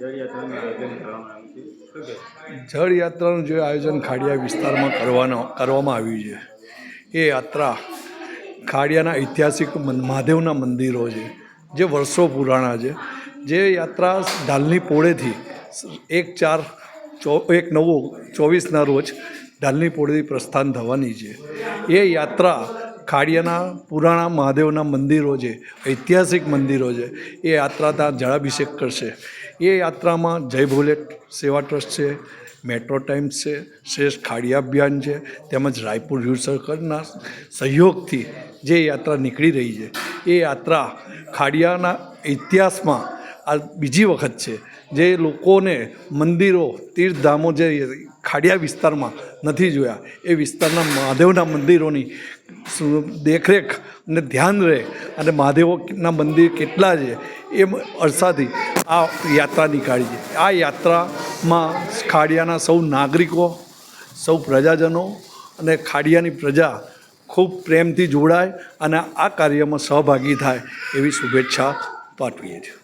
કે જળયાત્રાનું જે આયોજન ખાડિયા વિસ્તારમાં કરવાનો કરવામાં આવ્યું છે. એ યાત્રા ખાડિયાના ઐતિહાસિક મહાદેવના મંદિરો છે, જે વર્ષો પુરાણા છે. જે યાત્રા ઢાલની પોળેથી એક ચાર ચો, એક નવો ચોવીસના રોજ ઢાલની પોળેથી પ્રસ્થાન થવાની છે. એ યાત્રા ખાડિયાના પુરાણા મહાદેવના મંદિરો છે, ઐતિહાસિક મંદિરો છે. એ યાત્રા ત્યાં જળાભિષેક કરશે. એ યાત્રામાં જય ભોલે સેવા ટ્રસ્ટ છે, મેટ્રો ટાઈમ્સ છે, શ્રેષ્ઠ ખાડી અભિયાન છે, તેમજ રાયપુર યુથ સર્કલના સહયોગથી જે યાત્રા નીકળી રહી છે, એ યાત્રા ખાડિયાના ઇતિહાસમાં આ બીજી વખત છે, જે લોકોને મંદિરો, તીર્થધામો જે ખાડિયા વિસ્તારમાં નથી જોયા, એ વિસ્તારના મહાદેવના મંદિરોની દેખરેખ અને ધ્યાન રહે અને મહાદેવના મંદિર કેટલા છે એ અરસાથી આ યાત્રા નીકાળી છે. આ યાત્રામાં ખાડિયાના સૌ નાગરિકો, સૌ પ્રજાજનો અને ખાડિયાની પ્રજા ખૂબ પ્રેમથી જોડાય અને આ કાર્યમાં સહભાગી થાય એવી શુભેચ્છા પાઠવીએ છીએ.